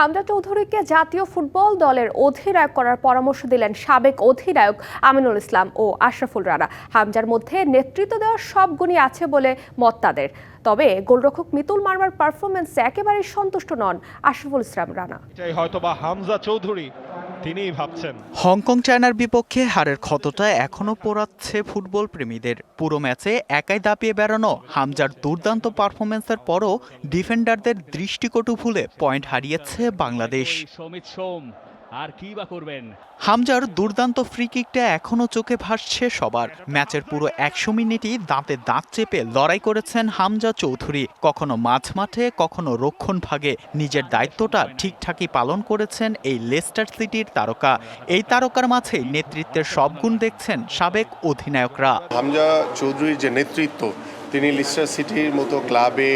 হামজা চৌধুরীকে জাতীয় ফুটবল দলের অধিনায়ক করার পরামর্শ দিলেন সাবেক অধিনায়ক আমিনুল ইসলাম ও আশরাফুল রানা। হামজার মধ্যে নেতৃত্ব দেওয়ার সব গুণই আছে বলে মত তাদের। তবে গোলরক্ষক মিতুল মারমার পারফরমেন্সে একেবারে সন্তুষ্ট নন আশরাফুল ইসলাম রানা। এটাই হয়তোবা হামজা চৌধুরী তিনিই ভাবছেন। হংকং চায়নার বিপক্ষে হারের ক্ষতটা এখনও পোড়াচ্ছে ফুটবল প্রেমীদের পুরো ম্যাচে একাই দাপিয়ে বেড়ানো হামজার দুর্দান্ত পারফরমেন্সের পরও ডিফেন্ডারদের দৃষ্টিকটু ভুলে পয়েন্ট হারিয়েছে বাংলাদেশ। আর কি বা করবেন? হামজার দুর্দান্ত ফ্রি কিকটা এখনও চোখে ভাসছে সবার। ম্যাচের পুরো একশো মিনিটই দাঁতে দাঁত চেপে লড়াই করেছেন হামজা চৌধুরী। কখনো মাঝ মাঠে কখনো রক্ষণ ভাগে। নিজের দায়িত্বটা ঠিকঠাকই পালন করেছেন এই লেস্টার সিটির তারকা। এই তারকার মাঝে নেতৃত্বের সব গুণ দেখছেন সাবেক অধিনায়করা। হামজা চৌধুরীর যে নেতৃত্ব তিনি লিস্টার সিটির মতো ক্লাবে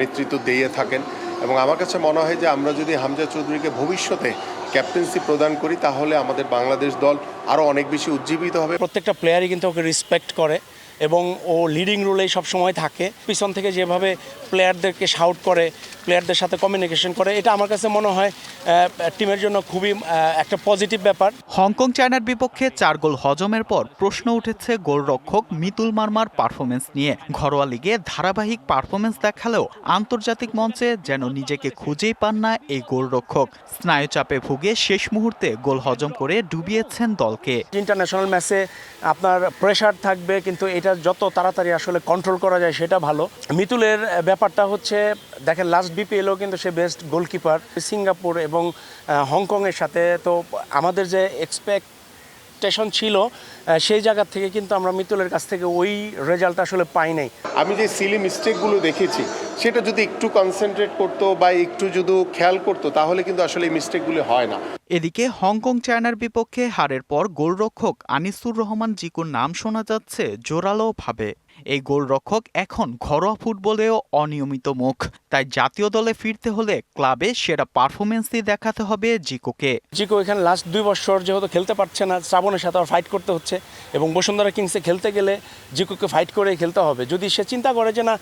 নেতৃত্ব দিয়ে থাকেন। এবং আমার কাছে মনে হয় যে আমরা যদি হামজা চৌধুরীকে ভবিষ্যতে ক্যাপ্টেন্সি প্রদান করি, তাহলে আমাদের বাংলাদেশ দল আরও অনেক বেশি উজ্জীবিত হবে। প্রত্যেকটা প্লেয়ারই কিন্তু ওকে রেসপেক্ট করে। এবং ও লিডিং রোলেই সবসময় থাকে। পিছন থেকে যেভাবে প্লেয়ারদেরকে শাউট করে প্লেয়ারদের সাথে কমিউনিকেশন করে এটা আমার কাছে মনে হয় টিমের জন্য খুবই একটা পজিটিভ ব্যাপার। হংকং চায়নার বিপক্ষে চার গোল হজমের পর প্রশ্ন উঠেছে গোলরক্ষক মিতুল মার্মার পারফরমেন্স নিয়ে। ঘরোয়া লিগে ধারাবাহিক পারফরমেন্স দেখালেও আন্তর্জাতিক মঞ্চে যেন নিজেকে খুঁজেই পান না এই গোলরক্ষক। স্নায়ুচাপে ভুগে শেষ মুহূর্তে গোল হজম করে ডুবিয়েছেন দলকে। ইন্টারন্যাশনাল ম্যাচে আপনার প্রেশার থাকবে কিন্তু এটা যত তাড়াতাড়ি আসলে কন্ট্রোল করা যায় সেটা ভালো। মিতুলের ব্যাপারটা হচ্ছে, দেখেন লাস্ট বিপিএলও কিন্তু সে বেস্ট গোলকিপার সিঙ্গাপুর এবং হংকংয়ের সাথে। তো আমাদের যে এক্সপেকটেশন ছিল সেই জায়গা থেকে কিন্তু আমরা মিতুলের কাছ থেকে ওই রেজাল্ট আসলে পাই নাই। আমি যে সিলি মিস্টেকগুলো দেখেছি সেটা যদি একটু কনসেন্ট্রেট করতো বা একটু যদি খেয়াল করতো তাহলে কিন্তু আসলে এই মিস্টেকগুলি হয় না। এদিকে হংকং চায়নার বিপক্ষে হারের পর গোলরক্ষক আনিসুর রহমান জিকুর নাম শোনা যাচ্ছে জোরালো ভাবে এই গোলরক্ষক এখন ঘরোয়া ফুটবলেও অনিয়মিত মুখ। তাই জাতীয় দলে ফিরতে হলে ক্লাবে সেরা পারফরমেন্সই দেখাতে হবে জিকোকে। জিকো এখানে লাস্ট দুই বছর যেহেতু খেলতে পারছে না, শ্রাবণের সাথে ফাইট করতে হচ্ছে এবং বসুন্ধরা কিংসে খেলতে গেলে জিকোকে ফাইট করে খেলতে হবে। যদি সে চিন্তা করে যে না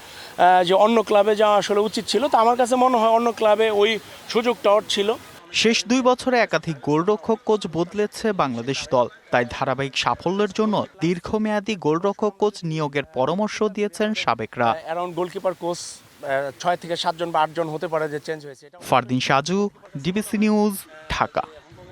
যে অন্য ক্লাবে যাওয়া আসলে উচিত ছিল, তো আমার কাছে মনে হয় অন্য ক্লাবে ওই সুযোগটা ছিল। শেষ দুই বছরে একাধিক গোলরক্ষক কোচ বদলেছে বাংলাদেশ দল। তাই ধারাবাহিক সাফল্যের জন্য দীর্ঘমেয়াদী গোলরক্ষক কোচ নিয়োগের পরামর্শ দিয়েছেন সাবেকরা। অ্যারাউন্ড গোলকিপার কোচ ছয় থেকে সাতজন বা আটজন হতে পারে যে চেঞ্জ হয়েছে। Fardin Saju DBC news Dhaka.